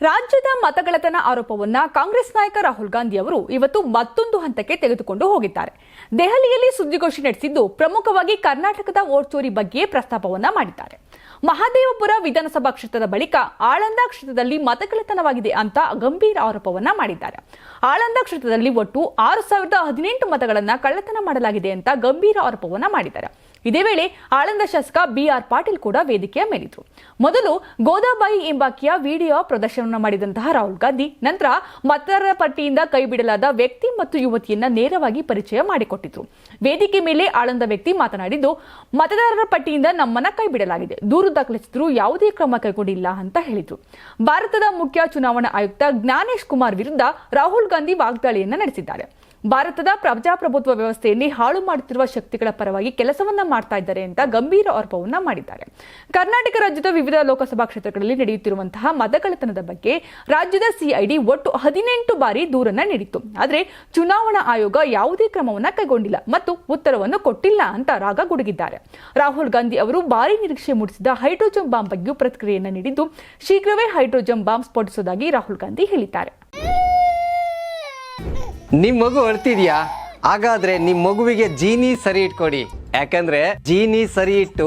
ರಾಜ್ಯದ ಮತಗಳತನ ಆರೋಪವನ್ನ ಕಾಂಗ್ರೆಸ್ ನಾಯಕ ರಾಹುಲ್ ಗಾಂಧಿ ಅವರು ಇವತ್ತು ಮತ್ತೊಂದು ಹಂತಕ್ಕೆ ತೆಗೆದುಕೊಂಡು ಹೋಗಿದ್ದಾರೆ. ದೆಹಲಿಯಲ್ಲಿ ಸುದ್ದಿಗೋಷ್ಠಿ ನಡೆಸಿದ್ದು ಪ್ರಮುಖವಾಗಿ ಕರ್ನಾಟಕದ ವೋಟ್ ಚೋರಿ ಬಗ್ಗೆ ಪ್ರಸ್ತಾಪವನ್ನ ಮಾಡಿದ್ದಾರೆ. ಮಹಾದೇವಪುರ ವಿಧಾನಸಭಾ ಕ್ಷೇತ್ರದ ಬಳಿಕ ಆಳಂದ ಕ್ಷೇತ್ರದಲ್ಲಿ ಮತಗಳತನವಾಗಿದೆ ಅಂತ ಗಂಭೀರ ಆರೋಪವನ್ನ ಮಾಡಿದ್ದಾರೆ. ಆಳಂದ ಕ್ಷೇತ್ರದಲ್ಲಿ ಒಟ್ಟು ಆರು ಸಾವಿರದ ಹದಿನೆಂಟು ಮತಗಳನ್ನ ಕಳ್ಳತನ ಮಾಡಲಾಗಿದೆ ಅಂತ ಗಂಭೀರ ಆರೋಪವನ್ನ ಮಾಡಿದ್ದಾರೆ. ಇದೇ ವೇಳೆ ಆಳಂದ ಶಾಸಕ ಬಿಆರ್ ಪಾಟೀಲ್ ಕೂಡ ವೇದಿಕೆಯ ಮೇಲಿದ್ರು. ಮೊದಲು ಗೋದಾಬಾಯಿ ಎಂಬಾಕಿಯ ವಿಡಿಯೋ ಪ್ರದರ್ಶನ ಮಾಡಿದಂತಹ ರಾಹುಲ್ ಗಾಂಧಿ ನಂತರ ಮತದಾರರ ಪಟ್ಟಿಯಿಂದ ಕೈಬಿಡಲಾದ ವ್ಯಕ್ತಿ ಮತ್ತು ಯುವತಿಯನ್ನ ನೇರವಾಗಿ ಪರಿಚಯ ಮಾಡಿಕೊಟ್ಟಿದ್ರು ವೇದಿಕೆ ಮೇಲೆ ಆಳಂದ ವ್ಯಕ್ತಿ ಮಾತನಾಡಿದ್ದು, ಮತದಾರರ ಪಟ್ಟಿಯಿಂದ ನಮ್ಮನ್ನ ಕೈಬಿಡಲಾಗಿದೆ. ದೂರು ದಾಖಲಿಸಿದ್ರು ಯಾವುದೇ ಕ್ರಮ ಕೈಗೊಂಡಿಲ್ಲ ಅಂತ ಹೇಳಿದ್ರು. ಭಾರತದ ಮುಖ್ಯ ಚುನಾವಣಾ ಆಯುಕ್ತ ಜ್ಞಾನೇಶ್ ಕುಮಾರ್ ವಿರುದ್ಧ ರಾಹುಲ್ ಗಾಂಧಿ ವಾಗ್ದಾಳಿಯನ್ನ ನಡೆಸಿದ್ದಾರೆ. ಭಾರತದ ಪ್ರಜಾಪ್ರಭುತ್ವ ವ್ಯವಸ್ಥೆಯಲ್ಲಿ ಹಾಳು ಮಾಡುತ್ತಿರುವ ಶಕ್ತಿಗಳ ಪರವಾಗಿ ಕೆಲಸವನ್ನ ಮಾಡ್ತಾ ಇದ್ದಾರೆ ಅಂತ ಗಂಭೀರ ಆರೋಪವನ್ನ ಮಾಡಿದ್ದಾರೆ. ಕರ್ನಾಟಕ ರಾಜ್ಯದ ವಿವಿಧ ಲೋಕಸಭಾ ಕ್ಷೇತ್ರಗಳಲ್ಲಿ ನಡೆಯುತ್ತಿರುವಂತಹ ಮತಗಳತನದ ಬಗ್ಗೆ ರಾಜ್ಯದ ಸಿಐಡಿ ಒಟ್ಟು ಹದಿನೆಂಟು ಬಾರಿ ದೂರನ್ನ ನೀಡಿತ್ತು. ಆದರೆ ಚುನಾವಣಾ ಆಯೋಗ ಯಾವುದೇ ಕ್ರಮವನ್ನ ಕೈಗೊಂಡಿಲ್ಲ ಮತ್ತು ಉತ್ತರವನ್ನು ಕೊಟ್ಟಿಲ್ಲ ಅಂತ ರಾಗ ಗುಡುಗಿದ್ದಾರೆ. ರಾಹುಲ್ ಗಾಂಧಿ ಅವರು ಭಾರಿ ನಿರೀಕ್ಷೆ ಮೂಡಿಸಿದ ಹೈಡ್ರೋಜನ್ ಬಾಂಬ್ ಬಗ್ಗೆಯೂ ಪ್ರತಿಕ್ರಿಯೆಯನ್ನು ನೀಡಿದ್ದು ಶೀಘ್ರವೇ ಹೈಡ್ರೋಜನ್ ಬಾಂಬ್ ಸ್ಫೋಟಿಸುವುದಾಗಿ ರಾಹುಲ್ ಗಾಂಧಿ ಹೇಳಿದ್ದಾರೆ. ನಿಮ್ ಮಗು ಅಳ್ತಿದ್ಯಾ ಹಾಗಾದ್ರೆ ನಿಮ್ಮ ಮಗುವಿಗೆ ಜೀನಿ ಸರಿ ಇಟ್ಕೊಡಿ. ಯಾಕಂದ್ರೆ ಜೀನಿ ಸರಿ ಇಟ್ಟು